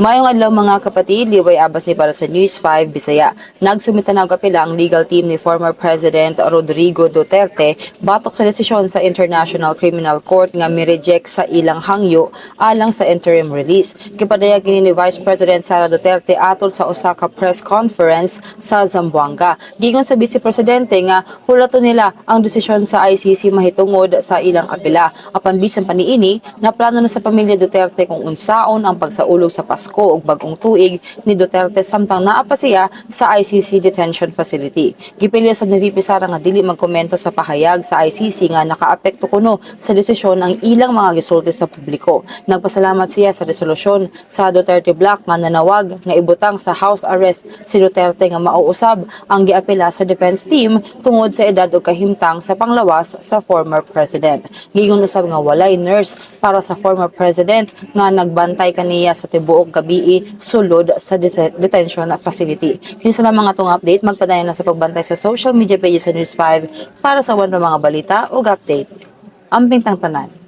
Mayong adlaw mga kapatid, liway abas ni para sa News 5 Bisaya. Nagsumita na apela ang legal team ni former President Rodrigo Duterte batok sa desisyon sa International Criminal Court nga mi-reject sa ilang hangyo alang sa interim release. Kipadayag ni Vice President Sara Duterte atol sa Osaka press conference sa Zamboanga. Gigon sa Vice Presidente nga hulato nila ang desisyon sa ICC mahitungod sa ilang apela. Apan bisan pa niini, na plano na sa pamilya Duterte kung unsaon ang pagsaulog sa Pasko ug bagong tuig ni Duterte samtang naa pa siya sa ICC detention facility. Gipilyo sa ni VP Sara nga dili magkomento sa pahayag sa ICC nga nakaapekto kuno sa desisyon ang ilang mga gisulti sa publiko. Nagpasalamat siya sa resolusyon sa Duterte Black nga nanawag nga ibutang sa house arrest si Duterte nga mauusab ang giapela sa defense team tungod sa edad ug kahimtang sa panglawas sa former president. Gigon usab nga walay nurse para sa former president nga nagbantay kaniya sa tibuok gabii sulod sa detention facility. Kinsa na mga tong update magpadayon na sa pagbantay sa social media pages sa News 5 para sa one mga balita ug update. Amping tang tanan.